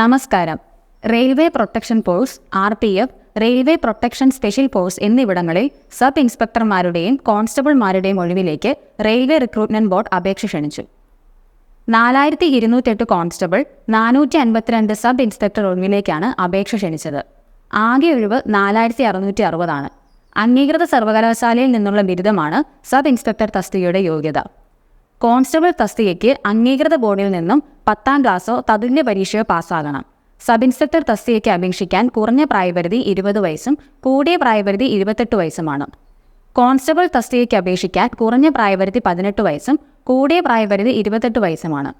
നമസ്കാരം. Railway protection force R P F railway protection special force എന്നിവിടങ്ങളിൽ sub ഇൻസ്പെക്ടർമാരുടെയും കോൺസ്റ്റബിൾമാരുടെയും ഒഴിവിലേക്ക് റെയിൽവേ റിക്രൂട്ട്മെന്റ് ബോർഡ് അപേക്ഷ ക്ഷണിച്ചു. നാലായിരത്തി ഇരുന്നൂറ്റെട്ട് കോൺസ്റ്റബിൾ നാനൂറ്റി അൻപത്തിരണ്ട് സബ് ഇൻസ്പെക്ടർ ഒഴിവിലേക്കാണ് അപേക്ഷ ക്ഷണിച്ചത്. ആകെ ഒഴിവ് നാലായിരത്തി അറുന്നൂറ്റി അറുപതാണ് അംഗീകൃത സർവകലാശാലയിൽ നിന്നുള്ള ബിരുദമാണ് സബ് ഇൻസ്പെക്ടർ തസ്തികയുടെ യോഗ്യത. കോൺസ്റ്റബിൾ തസ്തികയ്ക്ക് അംഗീകൃത ബോർഡിൽ നിന്നും പത്താം ക്ലാസ്സോ തതുല്യ പരീക്ഷയോ പാസ്സാകണം. സബ് ഇൻസ്പെക്ടർ തസ്തികയ്ക്ക് അപേക്ഷിക്കാൻ കുറഞ്ഞ പ്രായപരിധി ഇരുപത് വയസ്സും കൂടിയ പ്രായപരിധി ഇരുപത്തെട്ട് വയസ്സുമാണ്. കോൺസ്റ്റബിൾ തസ്തികയ്ക്ക് അപേക്ഷിക്കാൻ കുറഞ്ഞ പ്രായപരിധി പതിനെട്ട് വയസ്സും കൂടിയ പ്രായപരിധി ഇരുപത്തെട്ട് വയസ്സുമാണ്.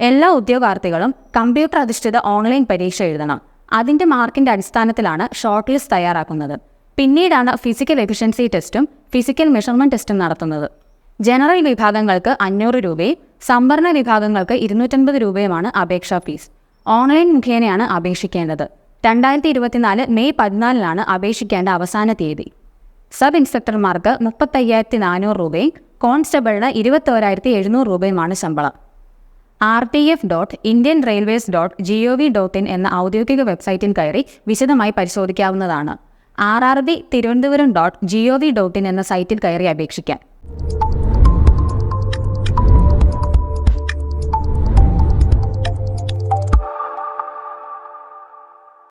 എല്ലാ ഉദ്യോഗാർത്ഥികളും കമ്പ്യൂട്ടർ അധിഷ്ഠിത ഓൺലൈൻ പരീക്ഷ എഴുതണം. അതിന്റെ മാർക്കിന്റെ അടിസ്ഥാനത്തിലാണ് ഷോർട്ട് ലിസ്റ്റ് തയ്യാറാക്കുന്നത്. പിന്നീടാണ് ഫിസിക്കൽ എഫിഷ്യൻസി ടെസ്റ്റും ഫിസിക്കൽ മെഷർമെന്റ് ടെസ്റ്റും നടത്തുന്നത്. ജനറൽ വിഭാഗങ്ങൾക്ക് അഞ്ഞൂറ് രൂപയും സംവരണ വിഭാഗങ്ങൾക്ക് ഇരുന്നൂറ്റൻപത് രൂപയുമാണ് അപേക്ഷാ ഫീസ്. ഓൺലൈൻ മുഖേനയാണ് അപേക്ഷിക്കേണ്ടത്. രണ്ടായിരത്തി ഇരുപത്തിനാല് മെയ് പതിനാലിനാണ് അപേക്ഷിക്കേണ്ട അവസാന തീയതി. സബ് ഇൻസ്പെക്ടർമാർക്ക് മുപ്പത്തയ്യായിരത്തി നാനൂറ് രൂപയും കോൺസ്റ്റബിളിന് ഇരുപത്തോരായിരത്തി എഴുന്നൂറ് രൂപയുമാണ് ശമ്പളം. R T F dot Indian railways dot G O V dot in എന്ന ഔദ്യോഗിക വെബ്സൈറ്റിൽ കയറി വിശദമായി പരിശോധിക്കാവുന്നതാണ്. R R B Thiruvananthapuram dot G O V dot in എന്ന സൈറ്റിൽ കയറി അപേക്ഷിക്കാം